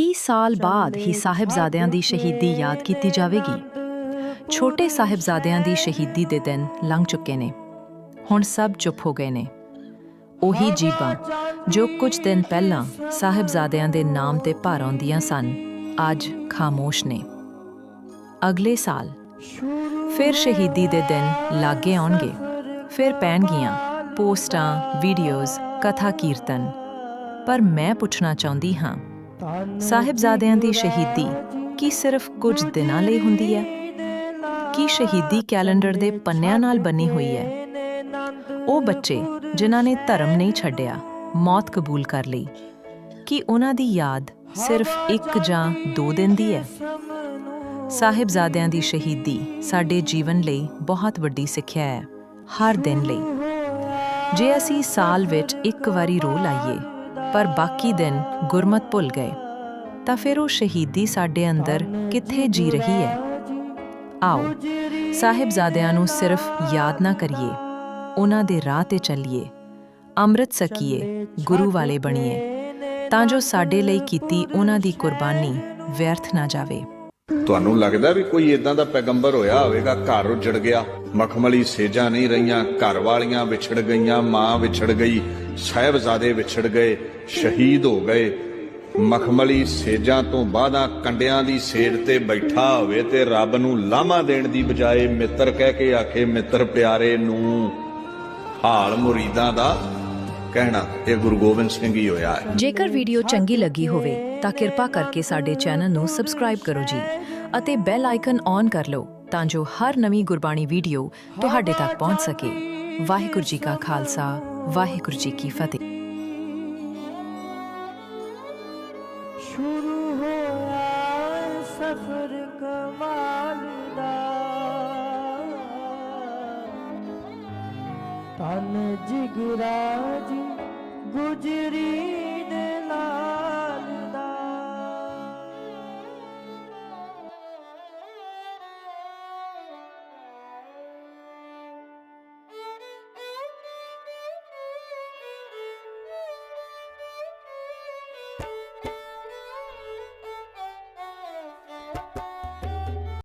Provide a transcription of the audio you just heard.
21 ਸਾਲ ਬਾਅਦ ਹੀ ਸਾਹਿਬਜ਼ਾਦਿਆਂ ਦੀ ਸ਼ਹੀਦੀ ਯਾਦ ਕੀਤੀ ਜਾਵੇਗੀ? ਛੋਟੇ ਸਾਹਿਬਜ਼ਾਦਿਆਂ ਦੀ ਸ਼ਹੀਦੀ ਦੇ ਦਿਨ ਲੰਘ ਚੁੱਕੇ ਨੇ। ਹੁਣ ਸਭ ਚੁੱਪ ਹੋ ਗਏ ਨੇ। ਉਹੀ ਜੀਬਾਂ ਜੋ ਕੁਝ ਦਿਨ ਪਹਿਲਾਂ ਸਾਹਿਬਜ਼ਾਦਿਆਂ ਦੇ ਨਾਮ ਤੇ ਭਰ ਆਉਂਦੀਆਂ ਸਨ ਅੱਜ ਖਾਮੋਸ਼ ਨੇ। ਅਗਲੇ ਸਾਲ ਫਿਰ ਸ਼ਹੀਦੀ ਦੇ ਦਿਨ ਲਾਗੇ ਆਉਣਗੇ। ਫਿਰ ਪੈਣਗੀਆਂ ਪੋਸਟਾਂ ਵੀਡੀਓਜ਼ ਕਥਾ ਕੀਰਤਨ। ਪਰ ਮੈਂ ਪੁੱਛਣਾ ਚਾਹੁੰਦੀ ਹਾਂ ਸਾਹਿਬਜ਼ਾਦਿਆਂ ਦੀ ਸ਼ਹੀਦੀ ਕੀ ਸਿਰਫ ਕੁਝ ਦਿਨਾਂ ਲਈ ਹੁੰਦੀ ਹੈ? ਕੀ ਸ਼ਹੀਦੀ ਕੈਲੰਡਰ ਦੇ ਪੰਨਿਆਂ ਨਾਲ ਬਣੀ ਹੋਈ ਹੈ? ਉਹ ਬੱਚੇ ਜਿਨ੍ਹਾਂ ਨੇ ਧਰਮ ਨਹੀਂ ਛੱਡਿਆ, ਮੌਤ ਕਬੂਲ ਕਰ ਲਈ, ਕੀ ਉਹਨਾਂ ਦੀ ਯਾਦ ਸਿਰਫ ਇੱਕ ਜਾਂ ਦੋ ਦਿਨ ਦੀ ਹੈ? ਸਾਹਿਬਜ਼ਾਦਿਆਂ ਦੀ ਸ਼ਹੀਦੀ ਸਾਡੇ ਜੀਵਨ ਲਈ ਬਹੁਤ ਵੱਡੀ ਸਿੱਖਿਆ ਹੈ, ਹਰ ਦਿਨ ਲਈ। ਜੇ ਅਸੀਂ ਸਾਲ ਵਿੱਚ ਇੱਕ ਵਾਰੀ ਰੋ ਲਾਈਏ ਪਰ ਬਾਕੀ ਦਿਨ ਗੁਰਮਤ ਭੁੱਲ ਗਏ। ਤਾਂ ਫਿਰ ਉਹ ਸ਼ਹੀਦੀ ਸਾਡੇ ਅੰਦਰ ਕਿੱਥੇ ਜੀ ਰਹੀ ਹੈ? ਆਓ, ਸਾਹਿਬਜ਼ਾਦਿਆਂ ਨੂੰ ਸਿਰਫ ਯਾਦ ਨਾ ਕਰੀਏ। ਉਹਨਾਂ ਦੇ ਰਾਹ ਤੇ ਚੱਲੀਏ। ਅੰਮ੍ਰਿਤ ਸਕੀਏ, ਗੁਰੂ ਵਾਲੇ ਬਣੀਏ। ਤਾਂ ਜੋ ਸਾਡੇ ਲਈ ਕੀਤੀ ਉਹਨਾਂ ਦੀ ਕੁਰਬਾਨੀ ਵਿਅਰਥ ਨਾ ਜਾਵੇ। ਤੁਹਾਨੂੰ ਲੱਗਦਾ ਵੀ ਕੋਈ ਇਦਾਂ ਦਾ ਪੈਗੰਬਰ ਹੋਇਆ ਹੋਵੇਗਾ, ਘਰ ਉਜੜ ਗਿਆ? ਮਖਮਲੀ ਸੇਜਾਂ ਨਹੀਂ ਰਹੀਆਂ, ਘਰ ਵਾਲੀਆਂ ਵਿਛੜ ਗਈਆਂ, ਮਾਂ ਵਿਛੜ ਗਈ। ਸਾਹਿਬਜ਼ਾਦੇ ਵਿਛੜ ਗਏ, ਸ਼ਹੀਦ ਹੋ ਗਏ। ਮਖਮਲੀ ਸੇਜਾਂ ਤੋਂ ਬਾਅਦਾਂ ਕੰਡਿਆਂ ਦੀ ਸੇਜ ਤੇ ਬੈਠਾ ਹੋਵੇ ਤੇ ਰੱਬ ਨੂੰ ਲਾਮਾ ਦੇਣ ਦੀ ਬਜਾਏ ਮਿੱਤਰ ਕਹਿ ਕੇ ਆਖੇ, ਮਿੱਤਰ ਪਿਆਰੇ ਨੂੰ ਹਾਲ ਮੁਰੀਦਾਂ ਦਾ ਕਹਿਣਾ ਇਹ ਗੁਰੂ ਗੋਬਿੰਦ ਸਿੰਘ ਹੀ ਹੋਇਆ ਹੈ। ਜੇਕਰ ਵੀਡੀਓ ਚੰਗੀ ਲੱਗੀ ਹੋਵੇ ਤਾਂ ਕਿਰਪਾ ਕਰਕੇ ਸਾਡੇ ਚੈਨਲ ਨੂੰ ਸਬਸਕ੍ਰਾਈਬ ਕਰੋ ਜੀ ਅਤੇ ਬੈਲ ਆਈਕਨ ਔਨ ਕਰ ਲਓ ਤਾਂ ਜੋ ਹਰ ਨਵੀਂ ਗੁਰਬਾਣੀ ਵੀਡੀਓ ਤੁਹਾਡੇ ਤੱਕ ਪਹੁੰਚ ਸਕੇ। ਵਾਹਿਗੁਰੂ ਜੀ ਕਾ ਖਾਲਸਾ। ਵਾਹਿਗੁਰੂ ਜੀ ਕੀ ਫਤਿਹ। ਸ਼ੁਰੂ ਹੋਇਆ ਸਫਰ ਕਮਾਲ ਦਾ। ਤਨ ਜਿਗਰਾ ਜੀ ਗੁਜਰੀ